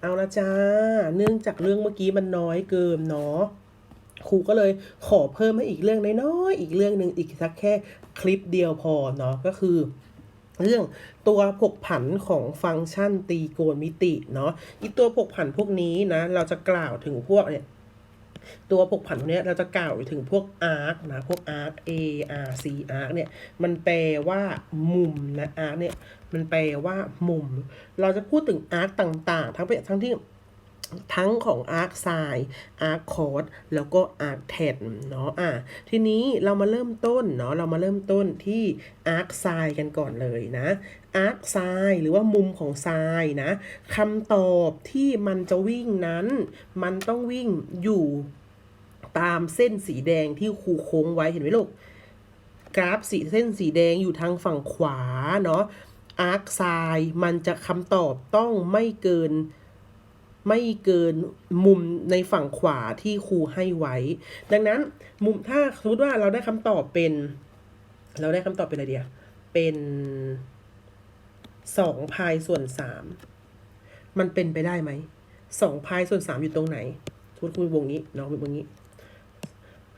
เอาละจ้า เนื่องจากเรื่องเมื่อกี้มันน้อยเกินเนาะครูก็เลยขอเพิ่มให้อีกเรื่องน้อยๆอีกเรื่องหนึ่งอีกสักแค่คลิปเดียวพอเนาะก็คือ เรื่องตัวผกผันของฟังก์ชันตีโกณมิติเนาะอีตัวผกผันพวกนี้นะ เราจะกล่าวถึงพวกเนี่ย ตัวผกผันพวนี้เราจะกล่าวถึงพวกอาร์คนะ พวกอาร์ค A r c arc เนี่ย มันแปลว่ามุมนะอาร์คเนี่ย มันแปลว่ามุม เราจะพูดถึงอาร์คต่างๆ ทั้งเป็นทั้งที่ ทั้งของ arc sin arc cos แล้วก็ arc tan เนาะอะทีนี้เรามาเริ่มต้นเนาะเรามาเริ่มต้นที่ arc sin กันก่อนเลยนะ arc sin หรือว่ามุมของ sin นะคำตอบที่มันจะวิ่งนั้น มันต้องวิ่งอยู่ตามเส้นสีแดงที่ครูโค้งไว้เห็นไหมลูก กราฟสีเส้นสีแดงอยู่ทางฝั่งขวาเนาะ arc sin มันจะคำตอบต้องไม่เกิน ไม่เกินมุมในฝั่งขวาที่ครูให้ไว้ ดังนั้นมุมถ้าสมมติว่าเราได้คำตอบเป็น เราได้คำตอบเป็นอะไรเดียเป็นสองพายส่วนสามมันเป็นไปได้ไหมสองพายส่วนสามอยู่ตรงไหนสมมติคุณวงนี้เนาะวงนี้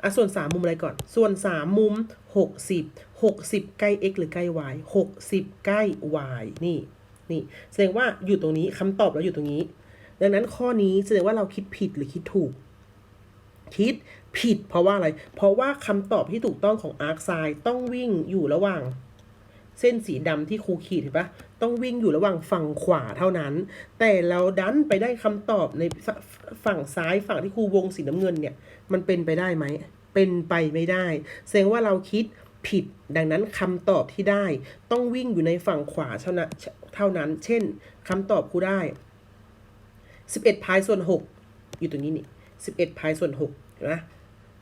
อะส่วนสามมุมอะไรก่อน ส่วนสามมุมหกสิบหกสิบใกล้ x หรือใกล้ y หกสิบใกล้ y นี่นี่แสดงว่าอยู่ตรงนี้คำตอบเราอยู่ตรงนี้ ดังนั้นข้อนี้แสดงว่าเราคิดผิดหรือคิดถูก คิดผิดเพราะว่าอะไร เพราะว่าคำตอบที่ถูกต้องของอาร์คไซด์ต้องวิ่งอยู่ระหว่าง เส้นสีดำที่ครูขีดเห็นปะต้องวิ่งอยู่ระหว่างฝั่งขวาเท่านั้น แต่เราดันไปได้คำตอบในฝั่งซ้ายฝั่งที่ครูวงสีน้ำเงินเนี่ย มันเป็นไปได้ไหม เป็นไปไม่ได้ แสดงว่าเราคิดผิด ดังนั้นคำตอบที่ได้ ต้องวิ่งอยู่ในฝั่งขวาเท่านั้น เช่นคำตอบครูได้ 11 พายส่วน 6 อยู่ตรงนี้นี่11 พายส่วน6เห็นไหม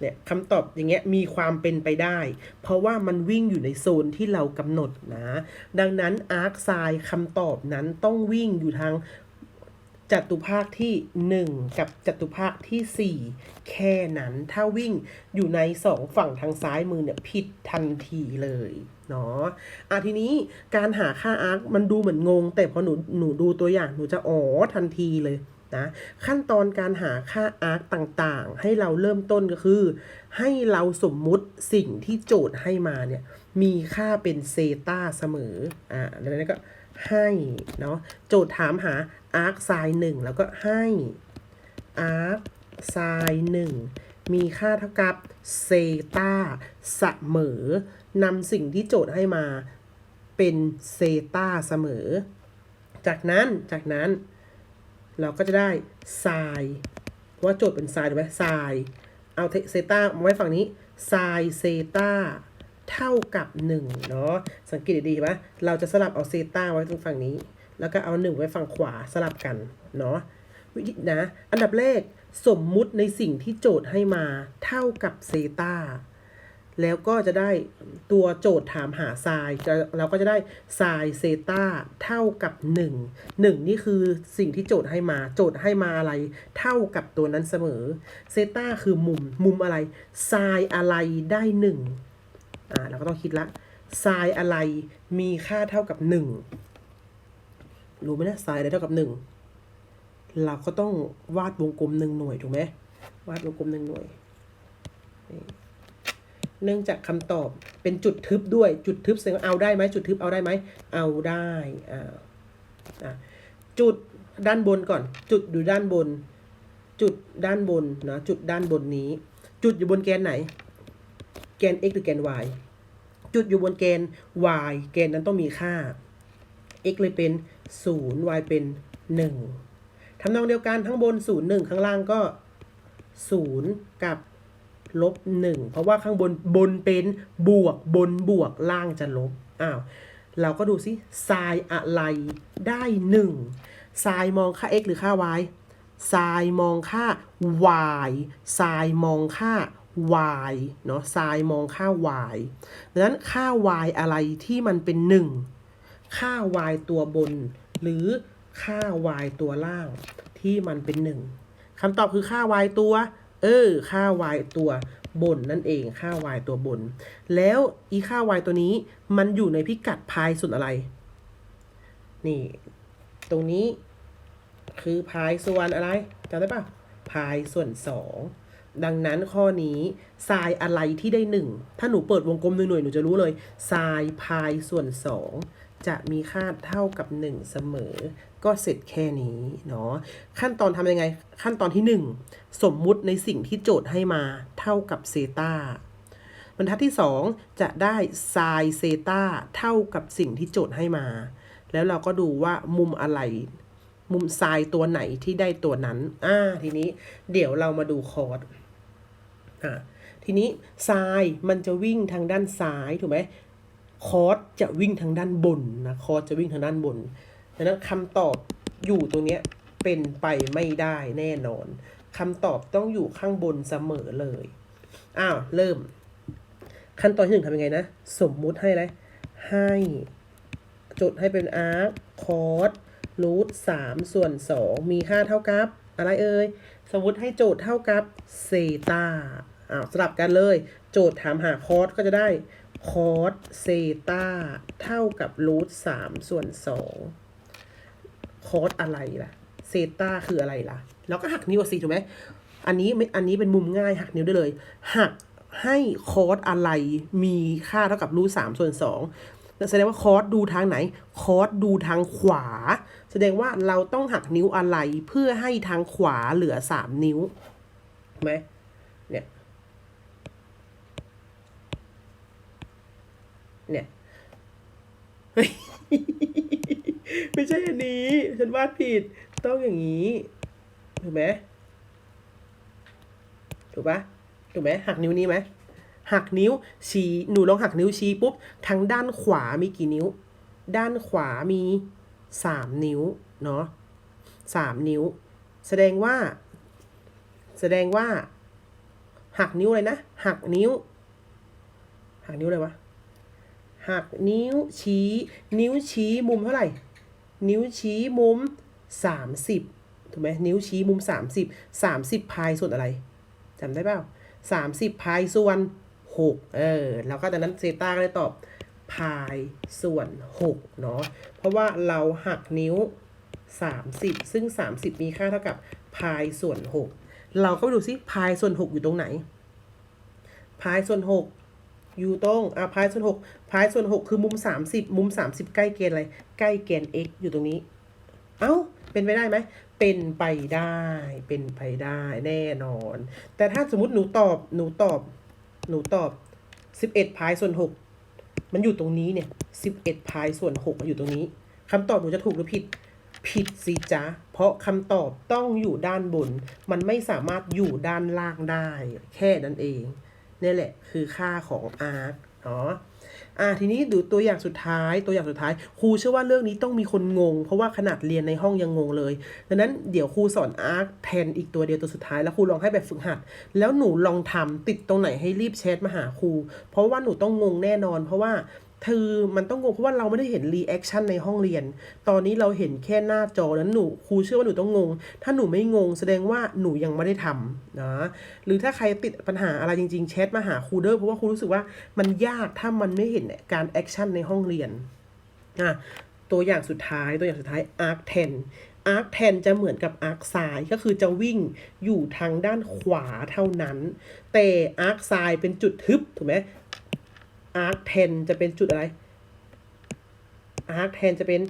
เนี่ยคำตอบอย่างเงี้ยมีความเป็นไปได้ เพราะว่ามันวิ่งอยู่ในโซนที่เรากำหนดนะ ดังนั้นอาร์คไซคำตอบนั้นต้องวิ่งอยู่ทางจัตุภาคที่ 1 กับจัตุภาคที่ 4 แค่นั้นถ้าวิ่งอยู่ในสองฝั่งทางซ้ายมือเนี่ยผิดทันทีเลยเนาะอะทีนี้การหาค่าอาร์คมันดูเหมือนงง แต่พอหนูหนูดูตัวอย่างหนูจะอ๋อทันทีเลย นะขั้นตอนการหาค่าอาร์คต่างๆ ให้เราเริ่มต้นก็คือ ให้เราสมมุติสิ่งที่โจทย์ให้มาเนี่ยมีค่าเป็นเซตาเสมออ่าดังนั้นก็ให้เนาะโจทย์ถามหาอาร์คไซน์หนึ่งแล้วก็ให้อาร์คไซน์หนึ่งมีค่าเท่ากับเซตาเสมอนำสิ่งที่โจทย์ให้มาเป็นเซตาเสมอ จากนั้นจากนั้น เราก็จะได้ไซน์เพราะว่าโจทย์เป็นไซน์ถูกไหมไซน์เอาเซต้ามาไว้ฝั่งนี้ไซน์เซต้าเท่ากับ1เนาะสังเกตดีๆไหมเราจะสลับเอาเซต้าไว้ตรงฝั่งนี้ แล้วก็เอา 1 ไว้ฝั่งขวาสลับกันเนาะวิธีนะ อันดับแรกสมมุติในสิ่งที่โจทย์ให้มาเท่ากับเซต้า แล้วก็จะได้ตัวโจทย์ถามหาไซน์เราก็จะได้ไซน์เซตาเท่ากับ 1 1 นี่คือสิ่งที่โจทย์ให้มาโจทย์ให้มาอะไร เท่ากับตัวนั้นเสมอเซตาคือมุมมุมอะไรไซน์อะไรได้1อ่าเราก็ต้องคิดละไซน์อะไรมีค่าเท่ากับ 1 รู้ไหมนะไซน์อะไรเท่ากับ 1 เราก็ต้องวาดวงกลมหนึ่งหน่วยถูกไหมวาดวงกลมหนึ่งหน่วยนี่ เนื่องจากคำตอบเป็นจุดทึบด้วยจุดทึบแสดงว่าเอาได้ไหมจุดทึบเอาได้ไหมเอาได้อ่าจุดด้านบนก่อน จุดอยู่ด้านบน จุดด้านบนนะจุดด้านบนนี้ จุดอยู่บนแกนไหน แกน x หรือแกน y จุดอยู่บนแกน y แกนนั้นต้องมีค่า x เลยเป็น 0 y เป็น 1ทำนองเดียวกันทั้งบน 0 1 ข้างล่างก็ 0 กับ ลบหนึ่งเพราะว่าข้างบนบนเป็นบวกบนบวกล่างจะลบอ้าวเราก็ดูสิไซน์อะไรได้หนึ่งไซน์มองค่า x หรือค่า y ไซน์มองค่า y ไซน์มองค่า y เนาะไซน์มองค่า y ดังนั้นค่า y อะไรที่มันเป็น 1 ค่า y ตัวบน หรือค่า y ตัวล่างที่มันเป็น 1คำตอบคือค่า y ตัว เออ ค่า y ตัวบนนั่นเอง ค่า y ตัวบน แล้วอีค่า y ตัวนี้มันอยู่ในพิกัดพายส่วนอะไร นี่ ตรงนี้คือพายส่วนอะไรจำได้ปะพายส่วนสองดังนั้นข้อนี้ทรายอะไรที่ได้หนึ่งถ้าหนูเปิดวงกลมหน่วยๆหนูจะรู้เลยทรายพายส่วนสอง จะมีค่าเท่ากับ 1 เสมอ ก็เสร็จแค่นี้เนาะขั้นตอนทำยังไง ขั้นตอนที่ 1 สมมุติในสิ่งที่โจทย์ให้มาเท่ากับเซตาบรรทัดที่ 2 จะได้ไซเซตาเท่ากับสิ่งที่โจทย์ให้มา แล้วเราก็ดูว่ามุมอะไร มุมไซน์ตัวไหนที่ได้ตัวนั้นอ่าทีนี้เดี๋ยวเรามาดูคอร์สอ่าทีนี้ไซน์มันจะวิ่งทางด้านซ้ายถูกไหม คอร์สจะวิ่งทางด้านบนนะคอร์สจะวิ่งทางด้านบนดังนั้นคำตอบอยู่ตรงเนี้ยเป็นไปไม่ได้แน่นอนคำตอบต้องอยู่ข้างบนเสมอเลยอ้าวเริ่ม ขั้นตอนที่หนึ่งทำยังไงนะ สมมุติให้อะไรให้จดให้เป็นอาร์คคอร์สรูทสามส่วนสองมีค่าเท่ากับ อะไรเอ่ยสมมติให้โจทย์เท่ากับเซตาอ้าวสลับกันเลย โจทย์ถามหาคอร์สก็จะได้ คอสเซตาเท่ากับรูทสามส่วนสองคอสอะไรล่ะเซตาคืออะไรล่ะ แล้วก็หักนิ้วสิถูกไหมอันนี้ไม่อันนี้เป็นมุมง่ายหักนิ้วได้เลย หักให้คอสอะไรมีค่าเท่ากับรูทสามส่วนสองแสดงว่าคอร์สดูทางไหน คอร์สดูทางขวา แสดงว่าเราต้องหักนิ้วอะไรเพื่อให้ทางขวาเหลือสามนิ้วไหมเนี่ย เนี่ยไม่ใช่อันนี้ ฉันวาดผิดต้องอย่างนี้ถูกไหมถูกปะถูกไหมหักนิ้วนี้ไหมหักนิ้วชี้หนูลองหักนิ้วชี้ปุ๊บทางด้านขวามีกี่นิ้ว ด้านขวามีสามนิ้วเนาะสามนิ้ว แสดงว่า แสดงว่า หักนิ้วอะไรนะ หักนิ้ว หักนิ้วอะไรวะ หักนิ้วชี้ นิ้วชี้มุมเท่าไหร่ นิ้วชี้มุมสามสิบถูกไหมนิ้วชี้มุมสามสิบสามสิบพายส่วนอะไรจำได้เปล่าสามสิบพายส่วนหกเออ แล้วก็จากนั้นเซต้าก็เลยตอบพายส่วนหกเนาะ เพราะว่าเราหักนิ้วสามสิบซึ่งสามสิบมีค่าเท่ากับพายส่วนหกเราก็ไปดูซิพายส่วนหกอยู่ตรงไหน พายส่วนหก อยู่ตรงอะพายส่วนหกพายส่วนหกคือมุมสามสิบมุมสามสิบใกล้เกณฑ์อะไร ใกล้เกณฑ์ x อยู่ตรงนี้ เอ้า เป็นไปได้ไหม เป็นไปได้ เป็นไปได้แน่นอน แต่ถ้าสมมติหนูตอบ หนูตอบ หนูตอบสิบเอ็ดพายส่วนหกมันอยู่ตรงนี้เนี่ยสิบเอ็ดพายส่วนหกมันอยู่ตรงนี้คำตอบหนูจะถูกหรือผิดผิดสิจ๊ะ เพราะคำตอบต้องอยู่ด้านบน มันไม่สามารถอยู่ด้านล่างได้ แค่นั้นเอง นี่แหละคือค่าของ r เนาะอ่าทีนี้ดูตัวอย่างสุดท้ายตัวอย่างสุดท้ายครูเชื่อว่าเรื่องนี้ต้องมีคนงง เพราะว่าขนาดเรียนในห้องยังงงเลยดังนั้นเดี๋ยวครูสอน arc แทนอีกตัวเดียวตัวสุดท้ายแล้วครูลองให้แบบฝึกหัด แล้วหนูลองทำติดตรงไหนให้รีบแชทมาหาครู เพราะว่าหนูต้องงงแน่นอน เพราะว่า คือมันต้องงงเพราะว่าเราไม่ได้เห็นรีแอคชั่นในห้องเรียน ตอนนี้เราเห็นแค่หน้าจอนั้นหนูครูเชื่อว่าหนูต้องงง ถ้าหนูไม่งงแสดงว่าหนูยังไม่ได้ทำนะ หรือถ้าใครติดปัญหาอะไรจริงๆแชทมาหาครูเด้อเพราะว่าครูรู้สึกว่ามันยากถ้ามันไม่เห็นการแอคชั่นในห้องเรียนอะตัวอย่างสุดท้ายตัวอย่างสุดท้าย arc 10 arc 10 จะเหมือนกับ arc ซ้ายก็คือจะวิ่งอยู่ทางด้านขวาเท่านั้น แต่ arc ซ้ายเป็นจุดทึบถูกไหม arc 10จะเป็นจุดอะไร arc 10จะเป็น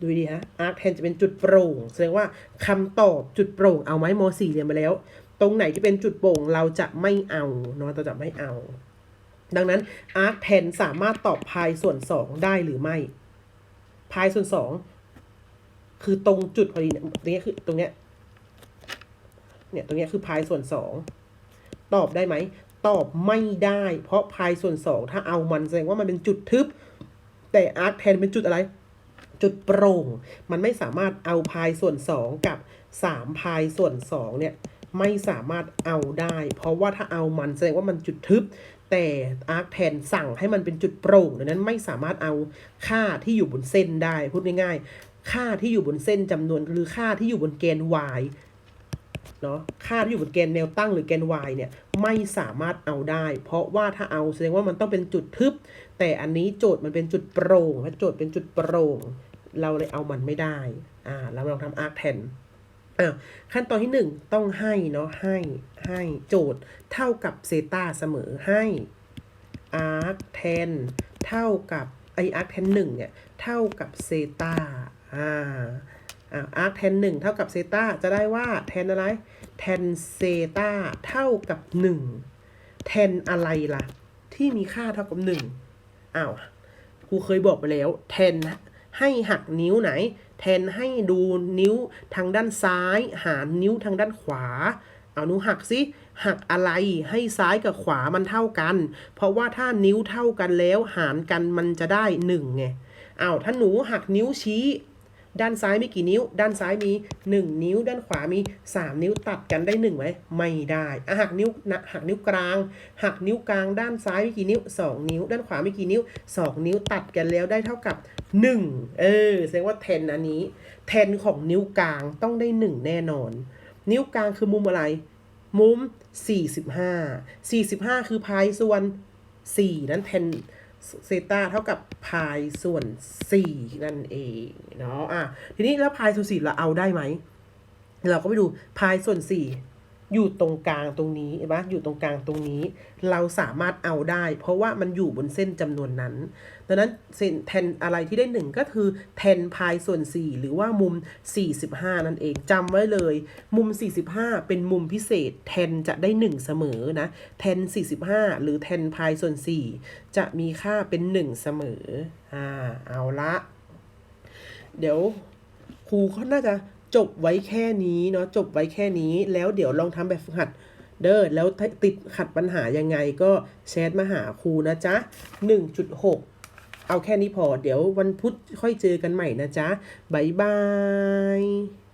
ดูดีฮะ arc 10จะเป็นจุดโปร่ง แสดงว่าคำตอบจุดโปร่งเอาไหมม .4 เรียนมาแล้ว ตรงไหนที่เป็นจุดโปร่งเราจะไม่เอาเนาะเราจะไม่เอา ดังนั้น arc 10สามารถตอบพายส่วน2ได้หรือไม่พายส่วน2คือตรงจุดพอดีเนี่ยตรงนี้คือตรงเนี้ยเนี่ยตรงเนี้ยคือพายส่วน2ตอบได้ไหม ตอบไม่ได้ เพราะพายส่วน2ถ้าเอามันแสดงว่ามันเป็นจุดทึบ แต่ arc 10เป็นจุดอะไร จุดโปร่ง มันไม่สามารถเอาพายส่วน2กับ3พายส่วน2เนี่ยไม่สามารถเอาได้ เพราะว่าถ้าเอามันแสดงว่ามันจุดทึบ แต่ arc 10สั่งให้มันเป็นจุดโปร่งดังนั้นไม่สามารถเอาค่าที่อยู่บนเส้นได้พูดง่ายๆ ค่าที่อยู่บนเส้นจำนวนหรือค่าที่อยู่บนแกน y เนาะค่าที่อยู่บนแกนแนวตั้งหรือแกน y เนี่ยไม่สามารถเอาได้ เพราะว่าถ้าเอาแสดงว่ามันต้องเป็นจุดทึบ แต่อันนี้โจทย์มันเป็นจุดโปร่งและโจทย์เป็นจุดโปร่ง เราเลยเอามันไม่ได้อ่าเราลองทำ arc 10อะขั้นตอนที่หนึ่งต้องให้เนาะให้ให้โจทย์เท่ากับเซตาเสมอให้ arc tan เท่ากับไอ arc tan หนึ่งเนี่ยเท่ากับเซตาอ่า อ่า arc tan หนึ่งเท่ากับเซตาจะได้ว่า tan อะไร tan เซตาเท่ากับหนึ่ง tan อะไรล่ะ ที่มีค่าเท่ากับหนึ่งอ้าวครูเคยบอกไปแล้ว tan ให้หักนิ้วไหน แทนให้ดูนิ้วทางด้านซ้าย หารนิ้วทางด้านขวา เอาหนูหักสิหักอะไรให้ซ้ายกับขวามันเท่ากัน เพราะว่าถ้านิ้วเท่ากันแล้วหารกันมันจะได้หนึ่งไงอ้าวถ้าหนูหักนิ้วชี้ ด้านซ้ายมีกี่นิ้ว ด้านซ้ายมี 1 นิ้ว ด้านขวามี 3 นิ้วตัดกันได้1ไหมไม่ได้อะหักนิ้วนะหักนิ้วกลาง หักนิ้วกลาง ด้านซ้ายมีกี่นิ้ว 2 นิ้ว ด้านขวามีกี่นิ้ว 2 นิ้วตัดกันแล้วได้เท่ากับ 1 เออแสดงว่าแทนอันนี้แทนของนิ้วกลางต้องได้ 1 แน่นอน นิ้วกลางคือมุมอะไร มุม 45 45 คือพายส่วน 4 นั้นแทน เซตาเท่ากับพายส่วน 4 นั่นเองเนาะอะทีนี้แล้วพายส่วน 4 เราเอาได้ไหม เราก็ไปดูพายส่วน 4 อยู่ตรงกลางตรงนี้เห็นปะอยู่ตรงกลางตรงนี้ เราสามารถเอาได้ เพราะว่ามันอยู่บนเส้นจำนวนนั้น ดังนั้นเซนแทนอะไรที่ได้หนึ่งก็คือแทนพายส่วน 4 หรือว่ามุม 45 นั่นเองจำไว้เลย มุม 45 เป็นมุมพิเศษ แทนจะได้ 1 เสมอนะแทน 45 หรือแทนพายส่วน 4 จะมีค่าเป็น 1 เสมออ่าเอาละ เดี๋ยวครูเขาน่าจะ จบไว้แค่นี้เนาะจบไว้แค่นี้ แล้วเดี๋ยวลองทำแบบฝึกหัดเด้อแล้วติดขัดปัญหายังไงก็แชทมาหาครูนะจ๊ะ 1.6 เอาแค่นี้พอ เดี๋ยววันพุธค่อยเจอกันใหม่นะจ๊ะ บ๊ายบาย